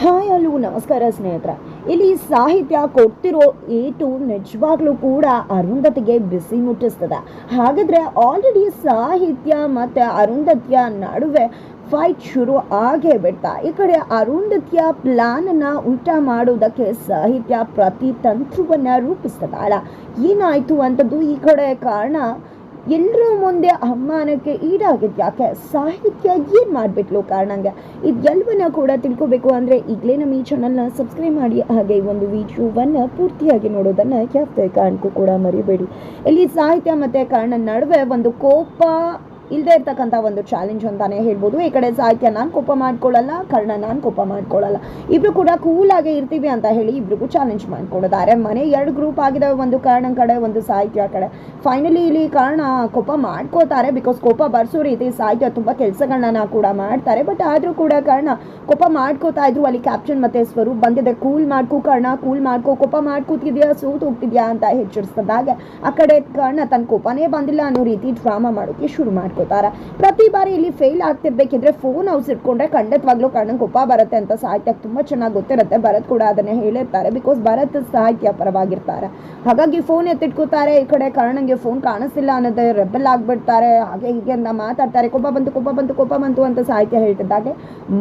Hi ಅಲ್ಲೂ ನಮಸ್ಕಾರ ಸ್ನೇಹಿತರ. ಇಲ್ಲಿ ಸಾಹಿತ್ಯ ಕೊಡ್ತಿರೋ ಏಟು ನಿಜವಾಗ್ಲೂ ಕೂಡ ಅರುಂಧತಿಗೆ ಬಿಸಿ ಮುಟ್ಟಿಸ್ತದೆ. ಹಾಗಾದ್ರೆ ಆಲ್ರೆಡಿ ಸಾಹಿತ್ಯ ಮತ್ತು ಅರುಂಧತಿಯ ನಡುವೆ ಫೈಟ್ ಶುರು ಆಗೇ ಬಿಡ್ತಾ. ಈ ಕಡೆ ಅರುಂಧತಿಯ ಪ್ಲಾನನ್ನು ಉಲ್ಟಾ ಮಾಡೋದಕ್ಕೆ ಸಾಹಿತ್ಯ ಪ್ರತಿ ತಂತ್ರವನ್ನ ಅಲ್ಲ. ಏನಾಯಿತು ಅಂಥದ್ದು ಈ ಕಡೆ ಕಾರಣ ಎಲ್ಲರ ಮುಂದೆ ಅವಮಾನಕ್ಕೆ ಈಡಾಗಿದ್ದು ಯಾಕೆ? ಸಾಹಿತ್ಯ ಏನು ಮಾಡಿಬಿಟ್ಲು ಕಾರಣಂಗೆ? ಇದೆಲ್ಲವನ್ನ ಕೂಡ ತಿಳ್ಕೊಬೇಕು ಅಂದರೆ ಈಗಲೇ ನಮ್ಮ ಈ ಚಾನಲ್ನ ಸಬ್ಸ್ಕ್ರೈಬ್ ಮಾಡಿ, ಹಾಗೆ ಈ ಒಂದು ವಿಡಿಯೋವನ್ನು ಪೂರ್ತಿಯಾಗಿ ನೋಡೋದನ್ನು ಯಾವುದೇ ಕಾರಣಕ್ಕೂ ಕೂಡ ಮರಿಬೇಡಿ. ಇಲ್ಲಿ ಸಾಹಿತ್ಯ ಮತ್ತು ಕಾರಣ ನಡುವೆ ಒಂದು ಕೋಪ ಇಲ್ಲದೆ ಇರ್ತಕ್ಕಂಥ ಒಂದು ಚಾಲೆಂಜ್ ಅಂತಾನೆ ಹೇಳ್ಬೋದು. ಈ ಕಡೆ ಸಾಹಿತ್ಯ ನಾನು ಕೋಪ ಮಾಡ್ಕೊಳ್ಳಲ್ಲ, ಕರ್ಣ ನಾನು ಕೋಪ ಮಾಡ್ಕೊಳ್ಳಲ್ಲ. ಇಬ್ರು ಕೂಡ ಕೂಲ್ ಆಗಿ ಇರ್ತೀವಿ ಅಂತ ಹೇಳಿ ಇಬ್ರಿಗೂ ಚಾಲೆಂಜ್ ಮಾಡ್ಕೊಡೋದಾರೆ. ಮನೆ ಎರಡು ಗ್ರೂಪ್ ಆಗಿದೆ ಒಂದು ಕಾರಣ ಕಡೆ, ಒಂದು ಸಾಹಿತ್ಯ ಕಡೆ. ಫೈನಲಿ ಇಲ್ಲಿ ಕಾರಣ ಕೋಪ ಮಾಡ್ಕೋತಾರೆ ಬಿಕಾಸ್ ಕೋಪ ಬರ್ಸೋ ರೀತಿ ಸಾಹಿತ್ಯ ತುಂಬ ಕೆಲಸಗಳನ್ನ ಕೂಡ ಮಾಡ್ತಾರೆ. ಬಟ್ ಆದರೂ ಕೂಡ ಕಾರಣ ಕೋಪ ಮಾಡ್ಕೋತಾ ಇದ್ರು. ಅಲ್ಲಿ ಕ್ಯಾಪ್ಷನ್ ಮತ್ತೆ ಸ್ವರೂಪ್ ಬಂದಿದೆ. ಕೂಲ್ ಮಾಡ್ಕೋ ಕರ್ಣ ಕೂಲ್ ಮಾಡ್ಕೋ, ಕೋಪ ಮಾಡ್ಕೋತಿದ್ಯಾ, ಸೂತ್ ಹೋಗ್ತಿದ್ಯಾ ಅಂತ ಹೆಚ್ಚರಿಸಿದಾಗ ಆ ಕಡೆ ಕರ್ಣ ತನ್ನ ಕೋಪನೇ ಬಂದಿಲ್ಲ ಅನ್ನೋ ರೀತಿ ಡ್ರಾಮಾ ಮಾಡೋಕೆ ಶುರು ಮಾಡ್ಕೋತಾರೆ. ಪ್ರತಿ ಬಾರಿ ಇಲ್ಲಿ ಫೇಲ್ ಆಗ್ತಿರ್ಬೇಕಿದ್ರೆ ಫೋನ್ ಹೌಸ್ ಇಟ್ಕೊಂಡ್ರೆ ಖಂಡಿತವಾಗ್ಲೂ ಕಣ್ಣಂಗೆ ಕೋಪ ಬರುತ್ತೆ ಅಂತ ಸಾಹಿತ್ಯಕ್ಕೆ ತುಂಬ ಚೆನ್ನಾಗಿ ಗೊತ್ತಿರುತ್ತೆ. ಭರತ್ ಕೂಡ ಅದನ್ನೇ ಹೇಳಿರ್ತಾರೆ ಬಿಕಾಸ್ ಭರತ್ ಸಾಹಿತ್ಯ ಪರವಾಗಿರ್ತಾರೆ. ಹಾಗಾಗಿ ಫೋನ್ ಎತ್ತಿಟ್ಕೋತಾರೆ, ಈ ಕಡೆ ಕಾರಣಂಗೆ ಫೋನ್ ಕಾಣಿಸ್ತಿಲ್ಲ ಅನ್ನೋದೇ ರೆಬಲ್ ಆಗ್ಬಿಡ್ತಾರೆ. ಹಾಗೆ ಹೀಗೆ ಅಂತ ಮಾತಾಡ್ತಾರೆ. ಕೋಪ ಬಂತು ಕೋಪ ಬಂತು ಕೋಪ ಬಂತು ಅಂತ ಸಾಹಿತ್ಯ ಹೇಳ್ತಿದ್ದಾಗೆ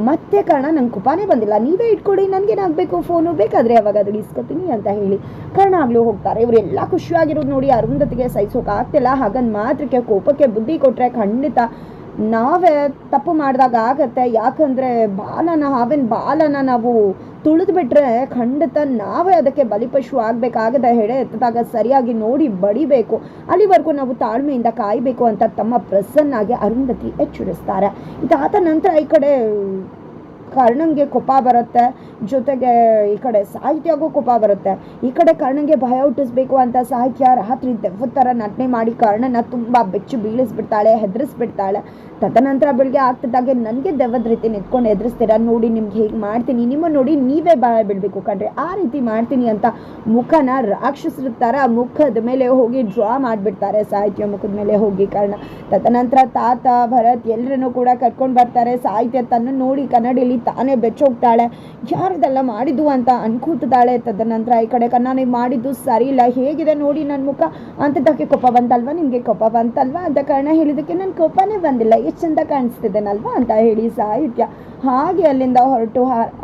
ಮತ್ತೆ ಕಾರಣ ನಂಗೆ ಕೋಪನೇ ಬಂದಿಲ್ಲ. ನೀವೇ ಇಟ್ಕೊಡಿ ನನಗೇನಾಗಬೇಕು ಫೋನು ಬೇಕಾದರೆ ಅವಾಗ ಅದು ಇಸ್ಕೊತೀನಿ ಅಂತ ಹೇಳಿ ಕಾರಣ ಆಗ್ಲೂ ಹೋಗ್ತಾರೆ. ಇವರೆಲ್ಲ ಖುಷಿಯಾಗಿರೋದು ನೋಡಿ ಅರುಂಧತಿಗೆ ಸಹಿಸೋಕೆ ಆಗ್ತಿಲ್ಲ. ಹಾಗನ್ ಮಾತ್ರಕ್ಕೆ ಕೋಪಕ್ಕೆ ಬುದ್ಧಿ ಕೊಟ್ಟರೆ ಖಂಡಿತ. ನಾವೇ ತಪ್ಪು ಮಾಡಿದಾಗ ಆಗತ್ತೆ. ಯಾಕಂದರೆ ಬಾಲನ, ಹಾವಿನ ಬಾಲನ ನಾವು ತುಳಿದು ಬಿಟ್ರೆ ಖಂಡಿತ ನಾವೇ ಅದಕ್ಕೆ ಬಲಿಪಶು ಆಗಬೇಕಾಗದ ಹೆಡೆ ಎತ್ತದಾಗ ಸರಿಯಾಗಿ ನೋಡಿ ಬಡಿಬೇಕು. ಅಲ್ಲಿವರೆಗೂ ನಾವು ತಾಳ್ಮೆಯಿಂದ ಕಾಯಬೇಕು ಅಂತ ತಮ್ಮ ಪ್ರಸನ್ನಾಗಿ ಅರುಂಧತಿ ಎಚ್ಚರಿಸ್ತಾರೆ. ಇದಾದ ನಂತರ ಈ ಕಡೆ ಕರ್ಣಂಗೆ ಕೋಪ ಬರುತ್ತೆ, ಜೊತೆಗೆ ಈ ಕಡೆ ಸಾಹಿತ್ಯಗೂ ಕೋಪ ಬರುತ್ತೆ. ಈ ಕಡೆ ಕರ್ಣಂಗೆ ಭಯ ಹುಟ್ಟಿಸ್ಬೇಕು ಅಂತ ಸಾಹಿತ್ಯ ರಾತ್ರಿ ದೆವ್ವದ ಥರ ನಟನೆ ಮಾಡಿ ಕರ್ಣನ ತುಂಬ ಬೆಚ್ಚು ಬೀಳಿಸ್ಬಿಡ್ತಾಳೆ, ಹೆದರಿಸ್ಬಿಡ್ತಾಳೆ. ತದನಂತರ ಬೆಳಗ್ಗೆ ಆಗ್ತಿದ್ದಾಗೆ ನನಗೆ ದೆವ್ವದ ರೀತಿ ನಿಂತ್ಕೊಂಡು ಎದುರಿಸ್ತೀರ ನೋಡಿ ನಿಮ್ಗೆ ಹೇಗೆ ಮಾಡ್ತೀನಿ? ನಿಮ್ಮ ನೋಡಿ ನೀವೇ ಭಯ ಬಿಡಬೇಕು ಕಣ್ರಿ. ಆ ರೀತಿ ಮಾಡ್ತೀನಿ ಅಂತ ಮುಖನ ರಾಕ್ಷಸರ ಥರ ಮುಖದ ಮೇಲೆ ಹೋಗಿ ಡ್ರಾ ಮಾಡಿಬಿಡ್ತಾರೆ ಸಾಹಿತ್ಯ ಮುಖದ ಮೇಲೆ ಹೋಗಿ ಕರ್ಣ. ತದನಂತರ ತಾತ, ಭರತ್ ಎಲ್ಲರನ್ನೂ ಕೂಡ ಕರ್ಕೊಂಡು ಬರ್ತಾರೆ. ಸಾಹಿತ್ಯ ತನ್ನ ನೋಡಿ ಕನ್ನಡಿಲಿ ತಾನೇ ಬೆಚ್ಚೋಗ್ತಾಳೆ. ಯಾರದೆಲ್ಲ ಮಾಡಿದ್ದು ಅಂತ ಅನ್ಕೂತಿದ್ದಾಳೆ. ತದನಂತರ ಈ ಕಡೆ ಕನ್ನ ನೀವು ಮಾಡಿದ್ದು ಸರಿ ಇಲ್ಲ. ಹೇಗಿದೆ ನೋಡಿ ನನ್ನ ಮುಖ? ಅಂತದಕ್ಕೆ ಕೋಪ ಬಂತಲ್ವಾ? ನಿಮಗೆ ಕೋಪ ಬಂತಲ್ವಾ? ಅಂತ ಕಾರಣ ಹೇಳಿದ್ದಕ್ಕೆ ನನ್ನ ಕೋಪನೇ ಬಂದಿಲ್ಲ. ಎಷ್ಟು ಚಂದ ಕಾಣಿಸ್ತಿದ್ದೇನಲ್ವಾ ಅಂತ ಹೇಳಿ ಸಾಹಿತ್ಯ. ಹಾಗೆ ಅಲ್ಲಿಂದ ಹೊರಟು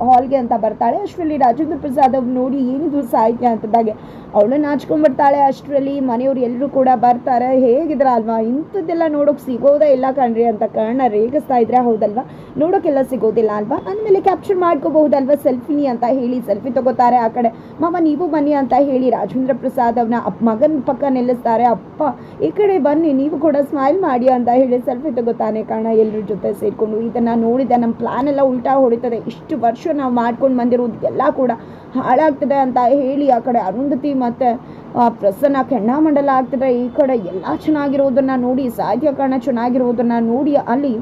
ಹಾಲ್ಗೆ ಅಂತ ಬರ್ತಾಳೆ. ಅಷ್ಟರಲ್ಲಿ ರಾಜೇಂದ್ರ ಪ್ರಸಾದ್ ಅವ್ರು ನೋಡಿ ಏನಿದು ಸಾಹಿತ್ಯ ಅಂತದಾಗೆ ಅವಳು ನಾಚ್ಕೊಂಡ್ಬಿಡ್ತಾಳೆ ಅಷ್ಟರಲ್ಲಿ. ಮನೆಯವ್ರು ಎಲ್ಲರೂ ಕೂಡ ಬರ್ತಾರೆ. ಹೇಗಿದ್ರ ಅಲ್ವಾ? ಇಂಥದ್ದೆಲ್ಲ ನೋಡೋಕೆ ಸಿಗೋದೇ ಇಲ್ಲ ಕಣ್ರಿ ಅಂತ ಕಾರಣ ರೇಗಿಸ್ತಾ ಇದ್ರೆ ಹೌದಲ್ವಾ? ನೋಡೋಕೆಲ್ಲ ಸಿಗೋದಿಲ್ಲ ಅಲ್ವಾ? ಅಂದಮೇಲೆ ಕ್ಯಾಪ್ಚರ್ ಮಾಡ್ಕೋಬಹುದಲ್ವಾ ಸೆಲ್ಫಿನಿ ಅಂತ ಹೇಳಿ ಸೆಲ್ಫಿ ತಗೋತಾರೆ ಆ ಕಡೆ. ಮಾವ, ನೀವು ಬನ್ನಿ ಅಂತ ಹೇಳಿ ರಾಜೇಂದ್ರ ಪ್ರಸಾದ್ ಅಪ್ ಮಗನ ಪಕ್ಕ ನಿಲ್ಲಿಸ್ತಾರೆ ಅಪ್ಪ, ಈ ಕಡೆ ಬನ್ನಿ, ನೀವು ಕೂಡ ಸ್ಮೈಲ್ ಮಾಡಿ ಅಂತ ಹೇಳಿ ಸೆಲ್ಫಿ ತಗೋತಾನೆ ಕಾರಣ ಎಲ್ಲರ ಜೊತೆ ಸೇರಿಕೊಂಡು. ಇದನ್ನು ನೋಡಿದ ನಮ್ಮ ಪ್ಲಾನ್ ಎಲ್ಲ ಉಲ್ಟಾ ಹೊಡಿತದೆ. ಇಷ್ಟು ವರ್ಷ ನಾವು ಮಾಡ್ಕೊಂಡು ಬಂದಿರೋದು ಎಲ್ಲ ಕೂಡ ಹಾಳಾಗ್ತದೆ ಅಂತ ಹೇಳಿ ಆ ಕಡೆ ಅರುಂಧತಿ ಮತ್ತು ಪ್ರಸನ್ನ ಕೆಂಡಾಮಂಡಲ ಆಗ್ತದೆ ಈ ಕಡೆ ಎಲ್ಲ ಚೆನ್ನಾಗಿರೋದನ್ನ ನೋಡಿ ಸಾಹಿತ್ಯಕರಣ ಚೆನ್ನಾಗಿರೋದನ್ನ ನೋಡಿ ಅಲ್ಲಿ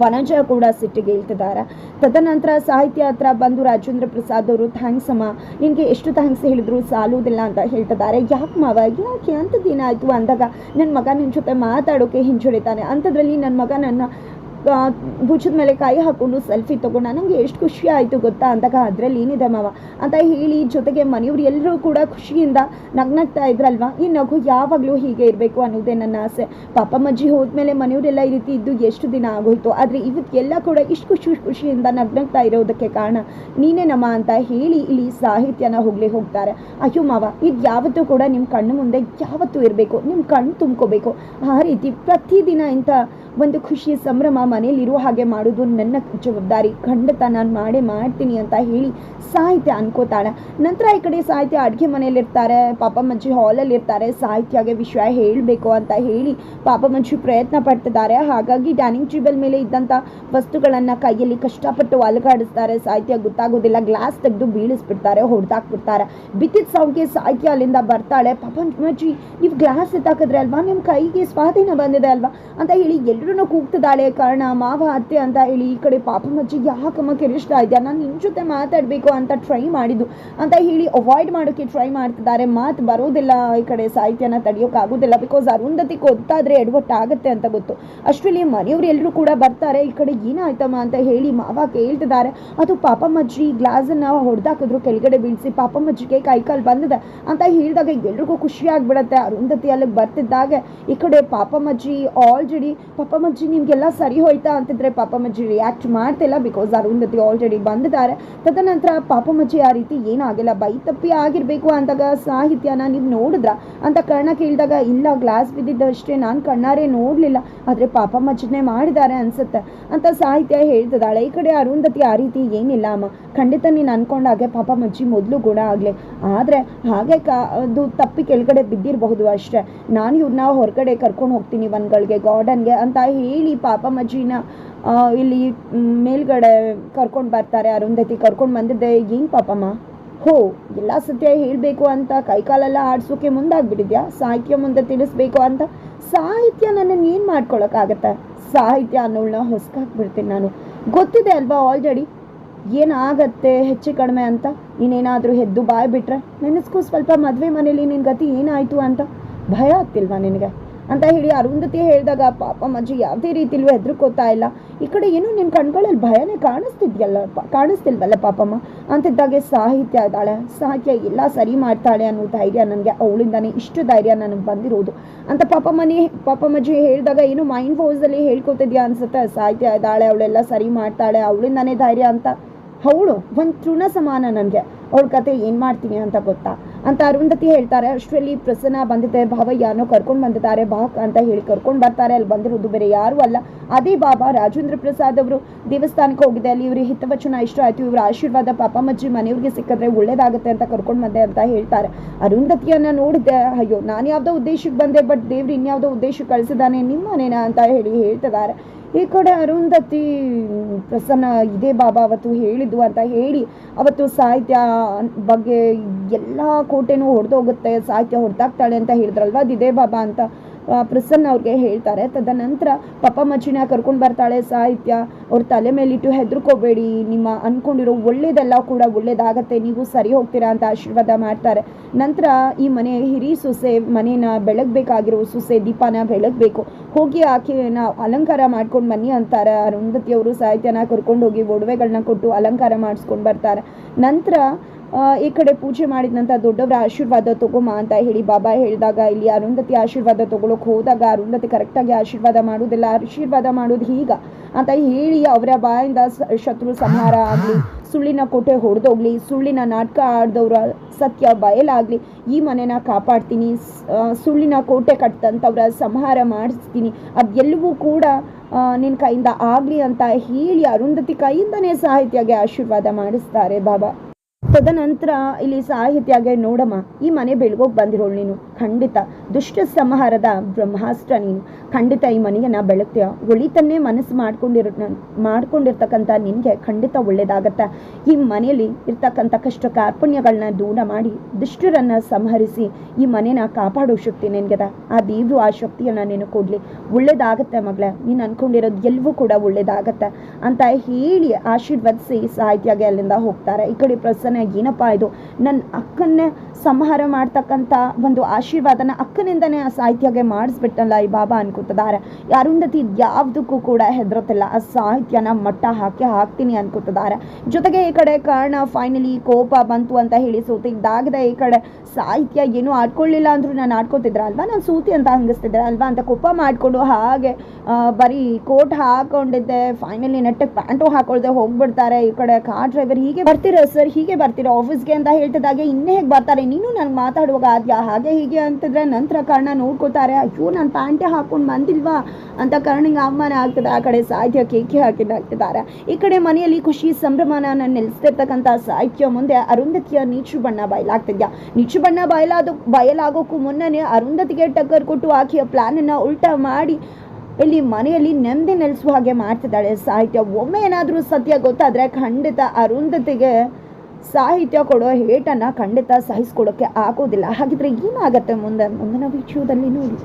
ವನಜ ಕೂಡ ಸಿಟ್ಟಿಗೆ ಇಳ್ತಿದ್ದಾರೆ. ತದನಂತರ ಸಾಹಿತ್ಯ ಹತ್ರ ಬಂದು ರಾಜೇಂದ್ರ ಪ್ರಸಾದ್ ಅವರು, ಥ್ಯಾಂಕ್ಸ್ ಅಮ್ಮ, ನಿನಗೆ ಎಷ್ಟು ಥ್ಯಾಂಕ್ಸ್ ಹೇಳಿದ್ರು ಸಾಲುವುದಿಲ್ಲ ಅಂತ ಹೇಳ್ತಿದ್ದಾರೆ. ಯಾಕೆ ಮಾವ, ಯಾಕೆ? ಅಂಥದ್ದೇನಾಯಿತು? ಅಂದಾಗ ನನ್ನ ಮಗ ನಿನ್ನ ಜೊತೆ ಮಾತಾಡೋಕೆ ಹಿಂಜುಳಿತಾನೆ ಅಂಥದ್ರಲ್ಲಿ ನನ್ನ ಮಗ ನನ್ನ ಭುಜದ ಮೇಲೆ ಕೈ ಹಾಕೊಂಡು ಸೆಲ್ಫಿ ತಗೊಂಡ ನನಗೆ ಎಷ್ಟು ಖುಷಿ ಆಯಿತು ಗೊತ್ತಾ? ಅಂದಾಗ ಅದರಲ್ಲಿ ಏನಿದೆ ಮಾವ? ಅಂತ ಹೇಳಿ ಜೊತೆಗೆ ಮನೆಯವ್ರು ಎಲ್ಲರೂ ಕೂಡ ಖುಷಿಯಿಂದ ನಗ್ನಗ್ತಾ ಇದ್ರಲ್ವಾ? ಈ ನಗು ಯಾವಾಗಲೂ ಹೀಗೆ ಇರಬೇಕು ಅನ್ನೋದೇ ನನ್ನ ಆಸೆ. ಪಾಪ ಮಜ್ಜಿ ಹೋದ್ಮೇಲೆ ಮನೆಯವರೆಲ್ಲ ಈ ರೀತಿ ಇದ್ದು ಎಷ್ಟು ದಿನ ಆಗೋಯ್ತು? ಆದರೆ ಇವತ್ತೆಲ್ಲ ಕೂಡ ಇಷ್ಟು ಖುಷಿ, ಖುಷಿಯಿಂದ ನಗ್ನಗ್ತಾ ಇರೋದಕ್ಕೆ ಕಾರಣ ನೀನೇ ನಮ್ಮ ಅಂತ ಹೇಳಿ ಇಲ್ಲಿ ಸಾಹಿತ್ಯನ ಹೋಗ್ಲಿ ಹೋಗ್ತಾರೆ. ಅಯ್ಯೋ ಮಾವ, ಇದು ಯಾವತ್ತೂ ಕೂಡ ನಿಮ್ಮ ಕಣ್ಣು ಮುಂದೆ ಯಾವತ್ತೂ ಇರಬೇಕು. ನಿಮ್ಮ ಕಣ್ಣು ತುಂಬ್ಕೋಬೇಕು. ಆ ರೀತಿ ಪ್ರತಿದಿನ ಇಂಥ ಒಂದು ಖುಷಿ ಸಂಭ್ರಮ ಮನೇಲಿರೋ ಹಾಗೆ ಮಾಡೋದು ನನ್ನ ಜವಾಬ್ದಾರಿ. ಖಂಡಿತ ನಾನು ಮಾಡೇ ಮಾಡ್ತೀನಿ ಅಂತ ಹೇಳಿ ಸಾಹಿತ್ಯ ಅನ್ಕೋತಾಳೆ. ನಂತರ ಈ ಕಡೆ ಸಾಹಿತ್ಯ ಅಡುಗೆ ಮನೆಯಲ್ಲಿರ್ತಾರೆ ಹಾಲ್ ಹಾಲಲ್ಲಿ ಇರ್ತಾರೆ ಸಾಹಿತ್ಯಗೆ ವಿಷಯ ಹೇಳಬೇಕು ಅಂತ ಹೇಳಿ ಪಾಪ ಮಂಜು ಪ್ರಯತ್ನ ಪಡ್ತಿದ್ದಾರೆ. ಹಾಗಾಗಿ ಡೈನಿಂಗ್ ಟೇಬಲ್ ಮೇಲೆ ಇದ್ದಂಥ ವಸ್ತುಗಳನ್ನು ಕೈಯಲ್ಲಿ ಕಷ್ಟಪಟ್ಟು ಅಲುಗಾಡಿಸ್ತಾರೆ. ಸಾಹಿತ್ಯ ಗೊತ್ತಾಗೋದಿಲ್ಲ, ಗ್ಲಾಸ್ ತೆಗೆದು ಬೀಳಿಸ್ಬಿಡ್ತಾರೆ, ಹೊಡೆದಾಕ್ಬಿಡ್ತಾರೆ. ಬಿತ್ತಿದ ಸೌಂಡ್ಗೆ ಸಾಹಿತ್ಯ ಅಲ್ಲಿಂದ ಬರ್ತಾಳೆ. ಪಾಪ ಪಾಪಮ್ಮಜ್ಜಿ ನೀವು ಗ್ಲಾಸ್ ಎತ್ತಾಕಿದ್ರೆ ಅಲ್ವಾ? ನಿಮ್ಮ ಕೈಗೆ ಸ್ವಾಧೀನ ಬಂದಿದೆ ಅಲ್ವಾ? ಅಂತ ಹೇಳಿ ಎಲ್ಲರೂ ಕೂಗ್ತಿದ್ದಾಳೆ. ಕಾರಣ ಮಾವ ಅತ್ತೆ ಅಂತ ಹೇಳಿ ಈ ಕಡೆ ಪಾಪಮ್ಮಜ್ಜಿ ಯಾಕಮ್ಮ ಕಿರಿಸ್ತಾ ಇದೆಯಾ? ನಾನು ನಿನ್ನ ಜೊತೆ ಮಾತಾಡಬೇಕು ಅಂತ ಟ್ರೈ ಮಾಡಿದ್ದು. ಅಂತ ಹೇಳಿ ಅವಾಯ್ಡ್ ಮಾಡೋಕ್ಕೆ ಟ್ರೈ ಮಾಡ್ತಿದ್ದಾರೆ. ಮಾತು ಬರೋದಿಲ್ಲ ಈ ಕಡೆ ಸಾಹಿತ್ಯನ ತಡೆಯೋಕ್ಕಾಗೋದಿಲ್ಲ ಬಿಕಾಸ್ ಅರುಂಧತಿ ಗೊತ್ತಾದರೆ ಎಡವಟ್ಟಾಗತ್ತೆ ಅಂತ ಗೊತ್ತು. ಅಷ್ಟರಲ್ಲಿ ಮನೆಯವರು ಎಲ್ಲರೂ ಕೂಡ ಬರ್ತಾರೆ. ಈ ಕಡೆ ಏನಾಯ್ತಮ್ಮ ಅಂತ ಹೇಳಿ ಮಾವ ಕೇಳ್ತಿದ್ದಾರೆ. ಅದು ಪಾಪಮ್ಮಜ್ಜಿ ಗ್ಲಾಸನ್ನು ಹೊಡೆದಾಕಿದ್ರು, ಕೆಳಗಡೆ ಬೀಳಿಸಿ ಪಾಪಮ್ಮಜ್ಜಿಗೆ ಕೈಕಾಲು ಬಂದಿದೆ ಅಂತ ಹೇಳಿದಾಗ ಎಲ್ರಿಗೂ ಖುಷಿಯಾಗಿಬಿಡತ್ತೆ ಅರುಂಧತಿ ಅಲ್ಲಿಗೆ ಬರ್ತಿದ್ದಾಗ. ಈ ಕಡೆ ಪಾಪಮ್ಮಜ್ಜಿ ಆಲ್ರೆಡಿ ಪಾಪಮ್ಮಜ್ಜಿ ನಿಮಗೆಲ್ಲ ಸರಿ ಹೋಯ್ತಾ ಅಂತಿದ್ರೆ ಪಾಪಮ್ಮಜ್ಜಿ ರಿಯಾಕ್ಟ್ ಮಾಡ್ತಿಲ್ಲ ಬಿಕಾಸ್ ಅರುಂಧತಿ ಆಲ್ರೆಡಿ ಬಂದಿದ್ದಾರೆ. ತದನಂತರ ಪಾಪಮ್ಮಜ್ಜಿ ಆ ರೀತಿ ಏನಾಗಿಲ್ಲ ಬೈ ತಪ್ಪಿ ಆಗಿರಬೇಕು ಅಂದಾಗ ಸಾಹಿತ್ಯನ ನೀವು ನೋಡಿದ್ರ? ಅಂತ ಕರ್ಣ ಕೇಳಿದಾಗ, ಇಲ್ಲ ಗ್ಲಾಸ್ ಬಿದ್ದಿದ್ದಷ್ಟೇ, ನಾನು ಕಣ್ಣಾರೆ ನೋಡಲಿಲ್ಲ, ಆದರೆ ಪಾಪಮ್ಮಜ್ಜಿನೇ ಮಾಡಿದ್ದಾರೆ ಅನ್ಸುತ್ತೆ ಅಂತ ಸಾಹಿತ್ಯ ಹೇಳ್ತಿದ್ದಾಳೆ. ಈ ಕಡೆ ಅರುಂಧತಿ ಆ ರೀತಿ ಏನಿಲ್ಲ ಅಮ್ಮ. ಖಂಡಿತ ನೀನು ಅನ್ಕೊಂಡಾಗೆ ಪಾಪಮ್ಮಜ್ಜಿ ಮೊದಲು ಗುಣ ಆಗಲಿ. ಆದರೆ ಹಾಗೆ ಕಾ, ಅದು ತಪ್ಪಿ ಕೆಳಗಡೆ ಬಿದ್ದಿರಬಹುದು ಅಷ್ಟೇ. ನಾನು ಇವ್ರನ್ನ ಹೊರಗಡೆ ಕರ್ಕೊಂಡು ಹೋಗ್ತೀನಿ ಒನ್ಗಳಿಗೆ ಗಾರ್ಡನ್ಗೆ ಅಂತ ಹೇಳಿ ಪಾಪಮ್ಮಜ್ಜಿನ ಆ, ಇಲ್ಲಿ ಮೇಲ್ಗಡೆ ಕರ್ಕೊಂಡು ಬರ್ತಾರೆ ಅರುಂಧತಿ ಕರ್ಕೊಂಡು ಬಂದಿದ್ದೆ ಏನು ಪಾಪಮ್ಮ? ಹೋ ಎಲ್ಲ ಸತ್ಯ ಹೇಳಬೇಕು ಅಂತ ಕೈಕಾಲೆಲ್ಲ ಆಡಿಸೋಕೆ ಮುಂದಾಗ್ಬಿಟ್ಟಿದ್ಯಾ? ಸಾಹಿತ್ಯ ಮುಂದೆ ತಿಳಿಸ್ಬೇಕು ಅಂತ? ಸಾಹಿತ್ಯ ನನ್ನನ್ನು ಏನು ಮಾಡ್ಕೊಳಕ್ಕಾಗತ್ತೆ? ಸಾಹಿತ್ಯ ಅನ್ನೋಳನ್ನ ಹೊಸ್ಕಾಕ್ಬಿಡ್ತೀನಿ ನಾನು. ಗೊತ್ತಿದೆ ಅಲ್ವಾ ಆಲ್ರೆಡಿ ಏನಾಗತ್ತೆ ಹೆಚ್ಚು ಕಡಿಮೆ ಅಂತ? ನೀನೇನಾದರೂ ಹೆದ್ದು ಬಾಯ್ ಬಿಟ್ರೆ? ನೆನೆಸ್ಕೋ ಸ್ವಲ್ಪ ಮದುವೆ ಮನೇಲಿ ನಿನ್ನ ಗತಿ ಏನಾಯಿತು ಅಂತ? ಭಯ ಆಗ್ತಿಲ್ವಾ ನಿನಗೆ? ಅಂತ ಹೇಳಿ ಅರುಂಧತಿ ಹೇಳಿದಾಗ, ಪಾಪ ಮಜ್ಜಿ ಯಾವುದೇ ರೀತಿಲೂ ಹೆದರ್ಕೋತಾ ಇಲ್ಲ. ಈ ಕಡೆ ಏನೋ ನಿನ್ನ ಕಣ್ಗಳಲ್ಲಿ ಭಯನೇ ಕಾಣಿಸ್ತಿದ್ಯಲ್ಲ ಕಾಣಿಸ್ತಿಲ್ವಲ್ಲ ಪಾಪಮ್ಮ? ಅಂತಿದ್ದಾಗೆ ಸಾಹಿತ್ಯ ಇದ್ದಾಳೆ ಸಾಹಿತ್ಯ ಎಲ್ಲ ಸರಿ ಮಾಡ್ತಾಳೆ ಅನ್ನೋ ಧೈರ್ಯ ನನಗೆ, ಅವಳಿಂದಾನೇ ಇಷ್ಟು ಧೈರ್ಯ ನನಗೆ ಬಂದಿರೋದು. ಅಂತ ಪಾಪಮ್ಮನಿ ಪಾಪಮ್ಮಜ್ಜಿ ಹೇಳಿದಾಗ ಏನು ಮೈಂಡ್ ವಾಯ್ಸಲ್ಲಿ ಹೇಳ್ಕೊತಿದ್ಯಾ ಅನ್ಸುತ್ತೆ. ಸಾಹಿತ್ಯ ಇದ್ದಾಳೆ ಅವಳೆಲ್ಲ ಸರಿ ಮಾಡ್ತಾಳೆ, ಅವಳಿಂದಾನೇ ಧೈರ್ಯ ಅಂತ. ಅವಳು ಒಂದು ತೃಣ ಸಮಾನ ನನಗೆ. ಅವಳ ಕತೆ ಏನು ಮಾಡ್ತೀನಿ ಅಂತ ಗೊತ್ತಾ? ಅಂತ ಅರುಂಧತಿ ಹೇಳ್ತಾರೆ. ಅಷ್ಟರಲ್ಲಿ ಪ್ರಸನ್ನ ಬಂದಿದೆ. ಭಾವಯ್ಯನೋ ಕರ್ಕೊಂಡು ಬಂದಿದ್ದಾರೆ. ಬಾ ಅಂತ ಹೇಳಿ ಕರ್ಕೊಂಡು ಬರ್ತಾರೆ. ಅಲ್ಲಿ ಬಂದಿರೋದು ಬೇರೆ ಯಾರೂ ಅಲ್ಲ. ಅದೇ ಬಾಬಾ ರಾಜೇಂದ್ರ ಪ್ರಸಾದ್ ಅವರು ದೇವಸ್ಥಾನಕ್ಕೆ ಹೋಗಿದೆ. ಅಲ್ಲಿ ಇವರು ಹಿತವಚನ ಇಷ್ಟ ಆಯ್ತು. ಇವರ ಆಶೀರ್ವಾದ ಪಾಪ ಮಜ್ಜಿ ಮನೆಯವ್ರಿಗೆ ಸಿಕ್ಕಿದ್ರೆ ಒಳ್ಳೇದಾಗುತ್ತೆ ಅಂತ ಕರ್ಕೊಂಡು ಬಂದೆ ಅಂತ ಹೇಳ್ತಾರೆ. ಅರುಂಧತಿಯನ್ನ ನೋಡಿದೆ ಅಯ್ಯೋ, ನಾನು ಯಾವುದೋ ಉದ್ದೇಶಕ್ಕೆ ಬಂದೆ, ಬಟ್ ದೇವ್ರು ಇನ್ಯಾವುದೋ ಉದ್ದೇಶಕ್ಕೆ ಕಳಿಸಿದಾನೆ ನಿಮ್ಮನೇನ ಅಂತ ಹೇಳಿ ಹೇಳ್ತಿದ್ದಾರೆ. ಈ ಕಡೆ ಅರುಂಧತಿ ಪ್ರಸನ್ನ, ಇದೇ ಬಾಬಾ ಅವತ್ತು ಹೇಳಿದ್ದು ಅಂತ ಹೇಳಿ, ಅವತ್ತು ಸಾಹಿತ್ಯ ಬಗ್ಗೆ ಎಲ್ಲ ಕೋಟೆನೂ ಹೊಡೆದೋಗುತ್ತೆ, ಸಾಹಿತ್ಯ ಹೊಡೆದಾಗ್ತಾಳೆ ಅಂತ ಹೇಳಿದ್ರಲ್ವಾ ಅದು ಇದೇ ಬಾಬಾ ಅಂತ? ಪ್ರಸನ್ನ ಅವ್ರಿಗೆ ಹೇಳ್ತಾರೆ. ತದನಂತರ ಪಪ್ಪ ಮಚ್ಚಿನ ಕರ್ಕೊಂಡು ಬರ್ತಾಳೆ ಸಾಹಿತ್ಯ. ಅವ್ರ ತಲೆ ಮೇಲಿಟ್ಟು ಹೆದರ್ಕೋಬೇಡಿ. ನಿಮ್ಮ ಅನ್ಕೊಂಡಿರೋ ಒಳ್ಳೇದೆಲ್ಲ ಕೂಡ ಒಳ್ಳೇದಾಗತ್ತೆ. ನೀವು ಸರಿ ಹೋಗ್ತೀರಾ ಅಂತ ಆಶೀರ್ವಾದ ಮಾಡ್ತಾರೆ. ನಂತರ ಈ ಮನೆ, ಹಿರಿ ಸೊಸೆ ಮನೇನ ಬೆಳಗ್ಬೇಕಾಗಿರೋ ಸೊಸೆ ದೀಪಾನ ಬೆಳಗ್ಬೇಕು. ಹೋಗಿ ಆಕೆನ ಅಲಂಕಾರ ಮಾಡ್ಕೊಂಡು ಬನ್ನಿ ಅಂತಾರೆ. ಅರುಂಧತಿಯವರು ಸಾಹಿತ್ಯನ ಕರ್ಕೊಂಡು ಹೋಗಿ ಒಡವೆಗಳನ್ನ ಕೊಟ್ಟು ಅಲಂಕಾರ ಮಾಡಿಸ್ಕೊಂಡು ಬರ್ತಾರೆ. ನಂತರ ಈ ಕಡೆ ಪೂಜೆ ಮಾಡಿದಂಥ ದೊಡ್ಡವರ ಆಶೀರ್ವಾದ ತಗೊಮ್ಮ ಅಂತ ಹೇಳಿ ಬಾಬಾ ಹೇಳಿದಾಗ, ಇಲ್ಲಿ ಅರುಂಧತಿ ಆಶೀರ್ವಾದ ತಗೊಳಕ್ ಹೋದಾಗ ಅರುಂಧತಿ ಕರೆಕ್ಟಾಗಿ ಆಶೀರ್ವಾದ ಮಾಡೋದಿಲ್ಲ. ಆಶೀರ್ವಾದ ಮಾಡೋದು ಹೀಗ ಅಂತ ಹೇಳಿ ಅವರ ಬಾಯಿಂದ ಶತ್ರು ಸಂಹಾರ ಆಗಲಿ, ಸುಳ್ಳಿನ ಕೋಟೆ ಹೊಡೆದೋಗ್ಲಿ, ಸುಳ್ಳಿನ ನಾಟಕ ಆಡ್ದವ್ರ ಸತ್ಯ ಬಯಲಾಗಲಿ, ಈ ಮನೆನ ಕಾಪಾಡ್ತೀನಿ ಸುಳ್ಳಿನ ಕೋಟೆ ಕಟ್ಟಂಥವ್ರ ಸಂಹಾರ ಮಾಡಿಸ್ತೀನಿ ಅದೆಲ್ಲವೂ ಕೂಡ ನಿನ್ನ ಕೈಯಿಂದ ಆಗಲಿ ಅಂತ ಹೇಳಿ ಅರುಂಧತಿ ಕೈಯಿಂದನೇ ಸಾಹಿತ್ಯಗೆ ಆಶೀರ್ವಾದ ಮಾಡಿಸ್ತಾರೆ ಬಾಬಾ. ತದನಂತರ ಇಲ್ಲಿ ಸಾಹಿತ್ಯಗೆ ನೋಡಮ್ಮ ಈ ಮನೆ ಬೆಳಗೋಗಿ ಬಂದಿರೋಳು ನೀನು. ಖಂಡಿತ. ದುಷ್ಟ ಸಂಹಾರದ ಬ್ರಹ್ಮಾಸ್ತ್ರ ನೀನು. ಖಂಡಿತ ಈ ಮನೆಯನ್ನು ಬೆಳಗ್ತೀಯ? ಒಳಿತನ್ನೇ ಮನಸ್ಸು ಮಾಡ್ಕೊಂಡಿರೋ ಮಾಡ್ಕೊಂಡಿರ್ತಕ್ಕಂಥ ನಿನಗೆ ಖಂಡಿತ ಒಳ್ಳೆಯದಾಗತ್ತೆ ಈ ಮನೆಯಲ್ಲಿ ಇರ್ತಕ್ಕಂಥ ಕಷ್ಟ ಕಾರ್ಪಣ್ಯಗಳನ್ನ ದೂರ ಮಾಡಿ ದುಷ್ಟರನ್ನು ಸಂಹರಿಸಿ ಈ ಮನೇನ ಕಾಪಾಡೋ ಶಕ್ತಿ ನಿನಗೆದ. ಆ ದೇವರು ಆ ಶಕ್ತಿಯನ್ನು ನೀನು ಕೊಡಲಿ. ಒಳ್ಳೇದಾಗತ್ತೆ ಮಗಳೇ. ನೀನು ಅಂದ್ಕೊಂಡಿರೋದು ಎಲ್ಲವೂ ಕೂಡ ಒಳ್ಳೇದಾಗತ್ತೆ ಅಂತ ಹೇಳಿ ಆಶೀರ್ವದಿಸಿ ಸಾಹಿತ್ಯಾಗೆ ಅಲ್ಲಿಂದ ಹೋಗ್ತಾರೆ. ಈ ಕಡೆ ಪ್ರಸನ್ನ, ಏನಪ್ಪ ಇದು? ನನ್ನ ಅಕ್ಕನ್ನೇ ಸಂಹಾರ ಮಾಡ್ತಕ್ಕಂಥ ಒಂದು ಆಶೀರ್ವಾದನ ಅಕ್ಕನಿಂದನೇ ಆ ಸಾಹಿತ್ಯಾಗೆ ಮಾಡಿಸ್ಬಿಟ್ಟಲ್ಲ ಈ ಬಾಬಾ ಅನ್ಕೋತಿದ್ದಾರೆ ಅರುಂಧತಿ ಯಾವುದಕ್ಕೂ ಕೂಡ ಆ ಸಾಹಿತ್ಯನ ಮಟ್ಟ ಹಾಕಿ ಹಾಕ್ತೀನಿ ಅನ್ಕೋತಿದ್ದಾರೆ ಜೊತೆಗೆ ಈ ಕಡೆ ಕಾರಣ ಫೈನಲಿ ಕೋಪ ಬಂತು ಅಂತ ಹೇಳಿ ಸೋತಿದ್ದಾಗದೆ ಈ ಕಡೆ. ಸಾಹಿತ್ಯ ಏನೂ ಆಡ್ಕೊಳ್ಳಿಲ್ಲ ಅಂದ್ರು ನಾನು ಆಡ್ಕೋತಿದ್ರ ಅಲ್ವಾ? ನಾನು ಸೂತಿ ಅಂತ ಹಂಗಿಸ್ತಿದ್ರೆ ಅಲ್ವಾ? ಅಂತ ಕೋಪ ಮಾಡಿಕೊಂಡು ಹಾಗೆ ಬರೀ ಕೋಟ್ ಹಾಕೊಂಡಿದ್ದೆ. ಫೈನಲಿ ನೆಟ್ಟಗೆ ಪ್ಯಾಂಟು ಹಾಕೊಳ್ದೆ ಹೋಗ್ಬಿಡ್ತಾರೆ ಈ ಕಡೆ. ಕಾರ್ ಡ್ರೈವರ್ ಹೀಗೆ ಬರ್ತೀರಾ ಸರ್ ಹೀಗೆ ಬರ್ತೀರಾ? ಆಫೀಸ್ಗೆ ಅಂತ ಹೇಳ್ತಿದ್ದಾಗೆ ಇನ್ನೇ ಹೇಗೆ ಬರ್ತಾರೆ? ನೀನು ನನಗೆ ಮಾತಾಡುವಾಗ ಆದ್ಯಾ? ಹಾಗೆ ಹೀಗೆ ಅಂತಿದ್ರೆ ನಂತರ ಕಾರಣ ನೋಡ್ಕೋತಾರೆ. ಅಯ್ಯೋ, ನಾನು ಪ್ಯಾಂಟೇ ಹಾಕೊಂಡು ಬಂದಿಲ್ವಾ ಅಂತ ಕಾರಣಕ್ಕೆ ಅವಮಾನ ಆಗ್ತದೆ. ಆ ಕಡೆ ಸಾಹಿತ್ಯ ಕೇಕೆ ಹಾಕಿ ಹಾಕ್ತಿದ್ದಾರೆ ಈ ಕಡೆ ಮನೆಯಲ್ಲಿ ಖುಷಿ, ಸಂಭ್ರಮನ ನೆಲೆಸ್ತಿರ್ತಕ್ಕಂಥ ಸಾಹಿತ್ಯ ಮುಂದೆ ಅರುಂಧತಿಯ ನೀಚು ಬಣ್ಣ ಬಯಲಾಗ್ತಿದ್ಯಾ? ನೀಚು ಬಣ್ಣ ಬಯಲಾದ ಬಯಲಾಗೋಕ್ಕೂ ಮುನ್ನನೇ ಅರುಂಧತಿಗೆ ಟಕ್ಕರ್ ಕೊಟ್ಟು ಆಕೆಯ ಪ್ಲಾನನ್ನು ಉಲ್ಟಾ ಮಾಡಿ ಇಲ್ಲಿ ಮನೆಯಲ್ಲಿ ನೆಮ್ಮದಿ ನೆಲೆಸುವ ಹಾಗೆ ಮಾಡ್ತಿದ್ದಾಳೆ. ಸಾಹಿತ್ಯ ಒಮ್ಮೆ ಏನಾದರೂ ಸತ್ಯ ಗೊತ್ತಾದರೆ ಖಂಡಿತ ಅರುಂಧತಿಗೆ ಸಾಹಿತ್ಯ ಕೊಡೋ ಹೇಟನ್ನು ಖಂಡಿತ ಸಹಿಸ್ಕೊಡೋಕ್ಕೆ ಆಗೋದಿಲ್ಲ. ಹಾಗಿದ್ರೆ ಏನಾಗುತ್ತೆ ಮುಂದೆ? ಮುಂದಿನ ವಿಷಯದಲ್ಲಿ ನೋಡಿ.